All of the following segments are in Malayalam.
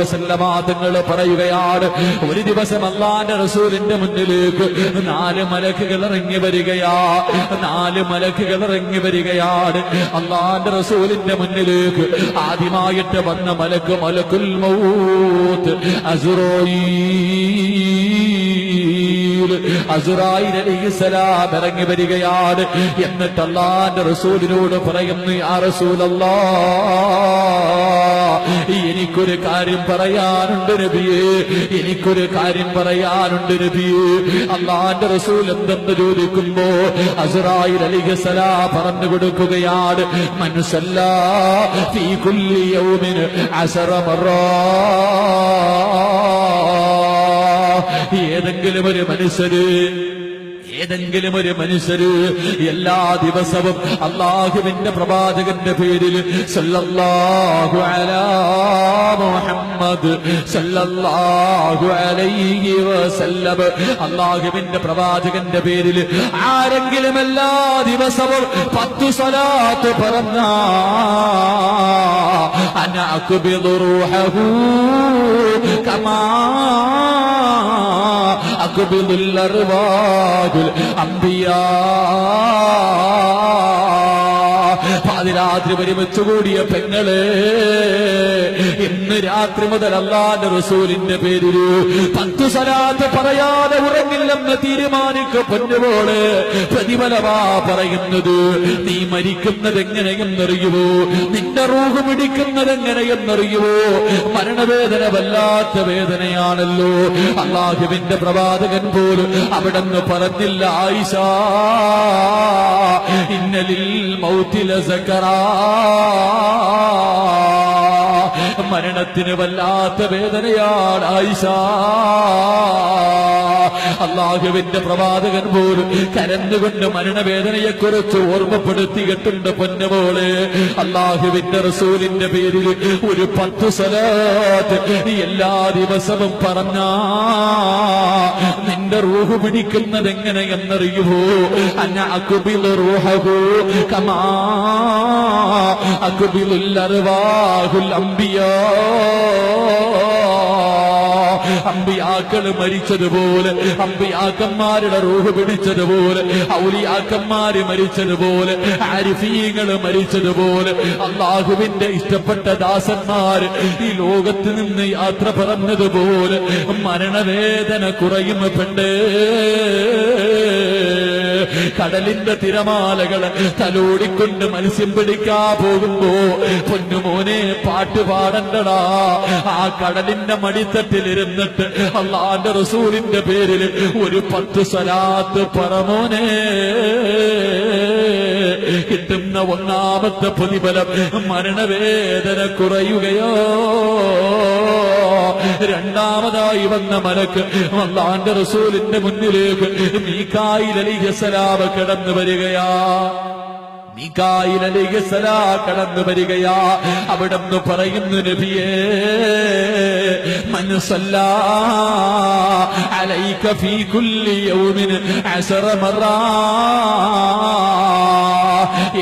വസല്ലമാതങ്ങൾ പറയുകയാണ്. ഒരു ദിവസം അള്ളാന്റെ റസൂലിന്റെ മുന്നിലേക്ക് നാല് മലക്കുകൾ ഇറങ്ങി വരികയാ. നാല് മലക്കുകൾ ഇറങ്ങി വരികയാണ്. അള്ളാന്റെ റസൂലിന്റെ മുന്നിലേക്ക് ആദ്യമായിട്ട് വന്ന മലക്ക് മലക്കുൽ മൗത്ത് അസുറോയി. ഇറങ്ങി വരികയാണ്. എന്നിട്ട് അള്ളാന്റെ റസൂലിനോട് പറയുന്നു ആ റസൂലല്ലാ എനിക്കൊരു കാര്യം പറയാനുണ്ട് നബിയേ എനിക്കൊരു കാര്യം പറയാനുണ്ട് നബിയേ. അള്ളാന്റെ റസൂൽ എന്തെന്ന് ചോദിക്കുമ്പോ അസുറായിൽ അലിഹസല പറഞ്ഞു കൊടുക്കുകയാണ് മനസ്സല്ല ഫീ കുല്ലി യൗമിന് അസറ മറാ. ഏതെങ്കിലും ഒരു മനുഷ്യര് ഏതെങ്കിലും ഒരു മനുഷ്യര് എല്ലാ ദിവസവും അള്ളാഹുവിന്റെ പ്രവാചകന്റെ പേരിൽ സല്ലല്ലാഹു മുഹമ്മദ് സല്ലല്ലാഹു അലൈഹി വസല്ലം അള്ളാഹുവിന്റെ പ്രവാചകന്റെ പേരിൽ ആരെങ്കിലും എല്ലാ ദിവസവും പത്തു സ്വലാത്ത് പറഞ്ഞ അന അക്ബിദു റൂഹഹു കമാ أقبض الأرواح الأنبياء പാതിരാത്രി ഒരുമിച്ച് കൂടിയ പെങ്ങള് ഇന്ന് രാത്രി മുതൽ അള്ളാന്റെ റസൂലിന്റെ പേരിൽ പത്തു സലാത്ത് പറയാതെ ഉറങ്ങില്ലെന്ന് തീരുമാനിക്ക പൊന്നുപോലെ. പ്രതിഫലമാ പറയുന്നത്. നീ മരിക്കുന്നത് എങ്ങനെയെന്നറിയുവോ നിന്റെ റൂഹ് പിടിക്കുന്നത് എങ്ങനെയെന്നറിയുവോ മരണവേദന വല്ലാത്ത വേദനയാണല്ലോ. അള്ളാഹുവിന്റെ പ്രവാചകൻ പോലും അവിടെ നിന്ന് പറഞ്ഞില്ല ആയിഷ ഇന്നലിൽ മൗത്തില സക്കറാ. മരണത്തിന് വല്ലാത്ത വേദനയാണ് ആയിഷ. അള്ളാഹുവിന്റെ പ്രവാചകൻ പോലും കരഞ്ഞുകൊണ്ട് മരണവേദനയെ കുറിച്ച് ഓർമ്മപ്പെടുത്തിയിട്ടുണ്ട് പൊന്നുപോലെ അള്ളാഹുവിന്റെ റസൂലിന്റെ പേരിൽ ഒരു പത്ത് സലാത്ത് എല്ലാ ദിവസവും പറഞ്ഞ നിന്റെ റൂഹ് പിടിക്കുന്നത് എങ്ങനെയെന്നറിയുമോ അന്ന അക്കുബിൽ റൂഹു കമാ അർവാഹുൽ അംബിയാ. അമ്പിയാക്കൾ മരിച്ചതുപോലെ അമ്പിയാക്കന്മാരുടെ റൂഹ് പിടിച്ചതുപോലെ ഔലിയാക്കന്മാര് മരിച്ചതുപോലെ ആരിഫീങ്ങൾ മരിച്ചതുപോലെ അള്ളാഹുവിന്റെ ഇഷ്ടപ്പെട്ട ദാസന്മാര് ഈ ലോകത്ത് നിന്ന് യാത്ര പറഞ്ഞതുപോലെ മരണവേദന കുറയും പെണ്ടേ കടലിന്റെ തിരമാലകൾ തലോടിക്കൊണ്ട് മത്സ്യം പിടിക്കാ പോകുമ്പോ പൊന്നുമോനെ പാട്ട് പാടണ്ടടാ. ആ കടലിന്റെ മടിത്തട്ടിലിരുന്നിട്ട് അള്ളാന്റെ റസൂലിന്റെ പേരിൽ ഒരു പത്ത് സ്വലാത്ത് പറമോനെ കിട്ടുന്ന ഒന്നാമത്തെ പ്രതിഫലം മരണവേദന കുറയുകയോ? രണ്ടാമതായി വന്ന മലക്ക് അള്ളാന്റെ റസൂലിന്റെ മുന്നിലേക്ക് മീക്കായി അലിഹസലാമ കിടന്നു വരികയാ. കടന്നു വരികയാ. അവിടെന്ന് പറയുന്നു നബിയേ മനസ്സല്ല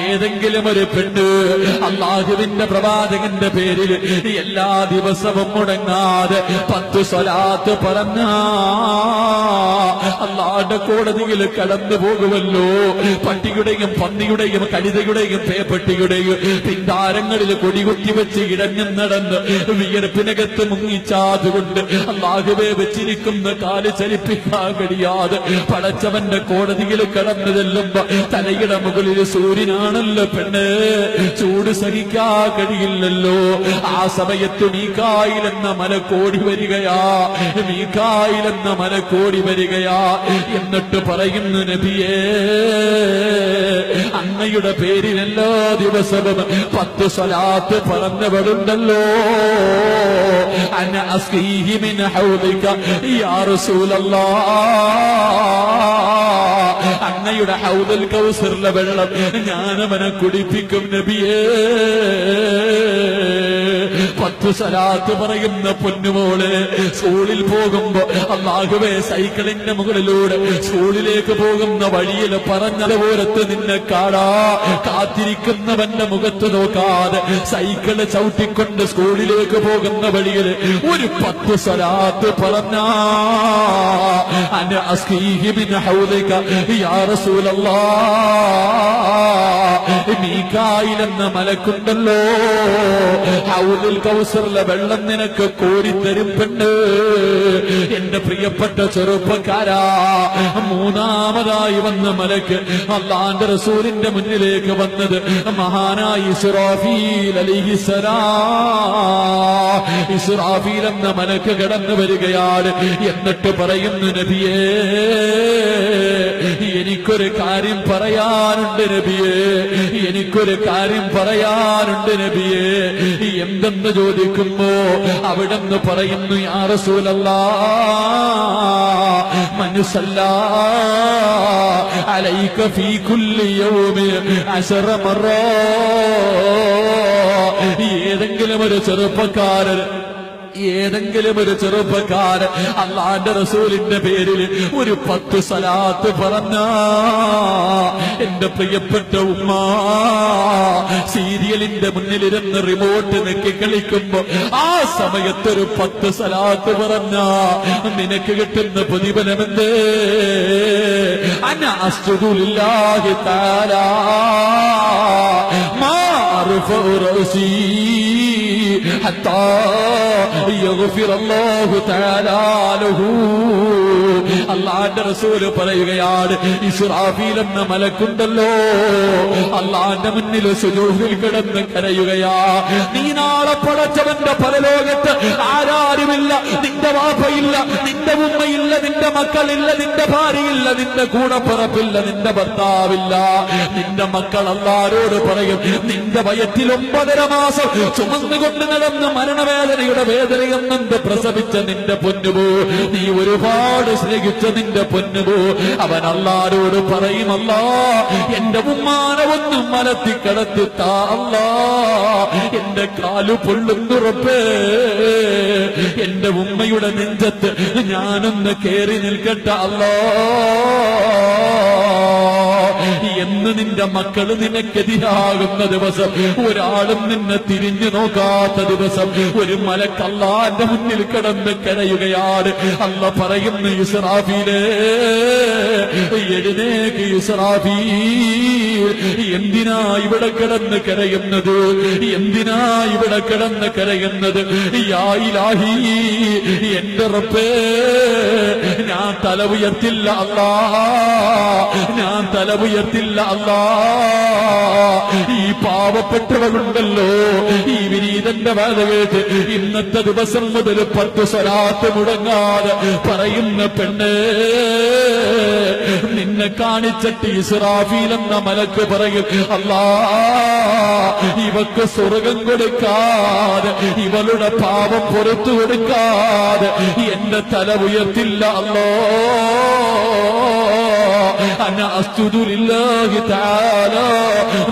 ഏതെങ്കിലും ഒരു പെണ്ണ് അള്ളാഹുവിന്റെ പ്രവാചകന്റെ പേരിൽ എല്ലാ ദിവസവും മുടങ്ങാതെ പത്ത് സ്വലാത്ത് പറഞ്ഞ അള്ളാഹുടെ കോടതിയിൽ കടന്നു പോകുമല്ലോ. പട്ടിയുടെയും പന്നിയുടെയും കഴുതയുടെയും പേപ്പട്ടിയുടെയും പിന്താരങ്ങളിൽ കൊടികുത്തി വെച്ച് ഇടഞ്ഞു നടന്ന് വിയർപ്പിനകത്ത് മുങ്ങിച്ചാതുകൊണ്ട് അല്ലാഹുവേ വെച്ചിരിക്കുന്ന കാൽ ചലിപ്പിക്കാൻ കഴിയാതെ പടച്ചവന്റെ കോടതിയിൽ കടന്നു ചെല്ലുമ്പോ തലയുടെ മുകളിൽ സൂര്യനാണല്ലോ പെണ്ണ്. ചൂട് സഹിക്കാ കഴിയില്ലല്ലോ. ആ സമയത്ത് മീക്കായിലെന്ന മലക്കോടി വരികയാ. മീക്കായിലെന്ന മലക്കോടി വരികയാ. എന്നിട്ട് പറയുന്നു നബിയേ അങ്ങയുടെ പേരിൽ എല്ലാ ദിവസവും പത്ത് സ്വലാത്ത് പറഞ്ഞവരുണ്ടല്ലോ. യാ റസൂലല്ലാ. അങ്ങയുടെ ഹൗദൽ കൗസറിലെ വെള്ളം ഞാനവനെ കുടിപ്പിക്കും നബിയേ. പത്ത് സലാത്ത് പറയുന്ന പൊന്നുമോൾ സ്കൂളിൽ പോകുമ്പോ അള്ളാഹുവേ സൈക്കിളിന്റെ മുകളിലൂടെ സ്കൂളിലേക്ക് പോകുന്ന വഴിയിൽ പറഞ്ഞതുപോലത്ത് നിന്നെ കാടാ കാത്തിരിക്കുന്നവന്റെ മുഖത്ത് നോക്കാതെ സൈക്കിൾ ചവിട്ടിക്കൊണ്ട് സ്കൂളിലേക്ക് പോകുന്ന വഴിയിൽ ഒരു പത്ത് സലാത്ത് പറഞ്ഞ. എന്ന മലക്കുണ്ടല്ലോ. ഹൗദിൽ കൗസറിലെ വെള്ളം നിനക്ക് കോരിത്തരും പെണ്ണ് എന്റെ പ്രിയപ്പെട്ട ചെറുപ്പക്കാരാ മൂന്നാമതായി വന്ന മലക്ക് അള്ളാന്റെ റസൂലിന്റെ മുന്നിലേക്ക് വന്നത് മഹാനായി ഇസ്രാഫീൽ എന്ന മലക്ക് കടന്നു വരികയാണ്. എന്നിട്ട് പറയുന്നു നബിയേ എനിക്കൊരു കാര്യം പറയാനുണ്ട് നബിയേ. എനിക്കൊരു കാര്യം പറയാനുണ്ട് നബിയേ. എന്തെന്ന് ചോദിക്കുമ്പോ അവിടെന്ന് പറയുന്നു യാ റസൂലല്ലാ മനസ്സല്ല അലൈക്ക ഫീ കുല്ലി അശറ ഏതെങ്കിലും ഒരു ചെറുപ്പക്കാരൻ ഏതെങ്കിലും ഒരു ചെറുപ്പക്കാരൻ അള്ളാന്റെ റസൂലിന്റെ പേരിൽ ഒരു പത്ത് സലാത്ത് പറഞ്ഞ എന്റെ പ്രിയപ്പെട്ട ഉമ്മ സീരിയലിന്റെ മുന്നിലിരുന്ന് റിമോട്ട് നെക്കി കളിക്കുമ്പോ ആ സമയത്തൊരു പത്ത് സലാത്ത് പറഞ്ഞ നിനക്ക് കിട്ടുന്ന പ്രതിഫലമെന്തേ അന അസ്തുലില്ലാഹി താലാ മാ حتى يغفر الله تعالى له അള്ളാന്റെ റസൂല് പറയുകയാണ് ഇസ്രാഫീൽ എന്ന മലക്കുണ്ടല്ലോ അള്ളാന്റെ മുന്നിൽ സുജൂഹിൽ കിടന്ന് കരയുകയാ നീ നാളെ പടച്ചവന്റെ പരലോകത്ത് ആരാരുമില്ല നിന്റെ വാപ്പയില്ല നിന്റെ ഉമ്മയില്ല നിന്റെ മക്കളില്ല നിന്റെ ഭാര്യയില്ല നിന്റെ കൂടപ്പിറപ്പില്ല നിന്റെ ഭർത്താവില്ല നിന്റെ മക്കൾ അല്ലാരോട് പറയും നിന്റെ വയറ്റിൽ ഒമ്പതര മാസം ചുമന്നുകൊണ്ട് നടന്ന് മരണവേദനയുടെ നിന്റെ പ്രസവിച്ച നിന്റെ പൊന്നുപോ. നീ ഒരുപാട് സ്നേഹിച്ച നിന്റെ പൊന്നുപോ. അവൻ അല്ലാരോട് പറയുമല്ല എന്റെ ഉമ്മാനെ ഒന്നും മലത്തി കടത്തി താല്ല എന്റെ കാലു പൊള്ളുന്നുറപ്പേ എന്റെ ഉമ്മയുടെ നെഞ്ചത്ത് ഞാനൊന്ന് കേറി നിൽക്കട്ടെ അല്ലാ. എന്ന് നിന്റെ മക്കൾ നിനക്കെതിരാകുന്ന ദിവസം ഒരാളും നിന്നെ തിരിഞ്ഞു നോക്കാത്ത ദിവസം ഒരു മലക്കല്ലാന്റെ മുന്നിൽ കിടന്ന് കരയുകയാണ്. അല്ല പറയുന്നു എഴുന്നേക്ക് ഇസ്രാഫീ എന്തിനാ ഇവിടെ കിടന്ന് കരയുന്നത്? എന്തിനാ ഇവിടെ കിടന്ന് കരയുന്നത്? എന്റെ റബ്ബേ ഞാൻ തല ഉയർത്തില്ല അല്ലാ ഞാൻ തല അല്ലാ. ഈ പാവപ്പെട്ടവരുണ്ടല്ലോ ഈ വിനീതന്റെ കേട്ട് ഇന്നത്തെ ദിവസം മുതൽ പത്ത് സ്വരാത്ത് മുടങ്ങാതെ പറയുന്ന പെണ്ണ് നിന്നെ കാണിച്ചട്ടി ഇസ്രാഫീൽ എന്ന മലക്ക് പറയും അല്ലാ ഇവക്ക് സ്വർഗം കൊടുക്കാതെ ഇവളുടെ പാപം പുറത്തു കൊടുക്കാതെ എന്റെ തല ഉയർത്തില്ല അല്ലോ. أنا أسجد لله تعالى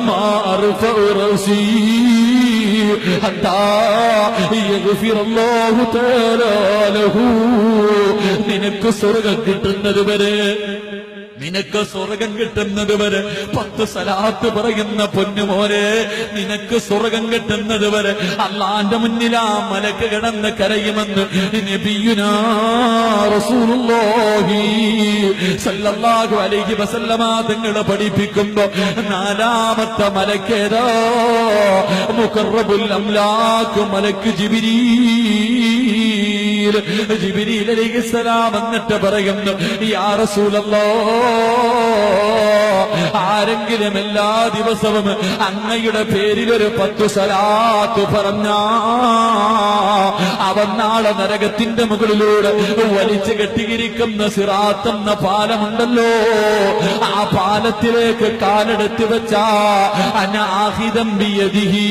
ما أرفع رأسي حتى يغفر الله تعالى له നിനക്ക് സ്വർഗം കിട്ടുന്നത് വരെ നിനക്ക് സ്വർഗം കിട്ടുന്നത് വരെ പത്ത് സലാത്ത് പറയുന്ന പൊന്നുമോരെ നിനക്ക് സ്വർഗം കിട്ടുന്നത് വരെ അള്ളാന്റെ ആ മലക്ക് കിടന്ന് കരയുമെന്ന് സല്ലല്ലാഹു അലൈഹി വസല്ലമ തങ്ങളെ പഠിപ്പിക്കുമ്പോ നാലാമത്തെ മലക്കേതോ? മുഖറബുൽ അംലാക്ക് മലക്ക് എന്നിട്ട് പറയുന്നു യാ ആരെങ്കിലും എല്ലാ ദിവസവും അങ്ങയുടെ പേരിൽ ഒരു പത്തു സലാത്ത് പറഞ്ഞ അവൻ നാളെ നരകത്തിന്റെ മുകളിലൂടെ വലിച്ചു കെട്ടിയിരിക്കുന്ന സിറാത്തെന്ന പാലമുണ്ടല്ലോ. ആ പാലത്തിലേക്ക് കാലെടുത്ത് വെച്ച അനാഹിതം ബിയദിഹി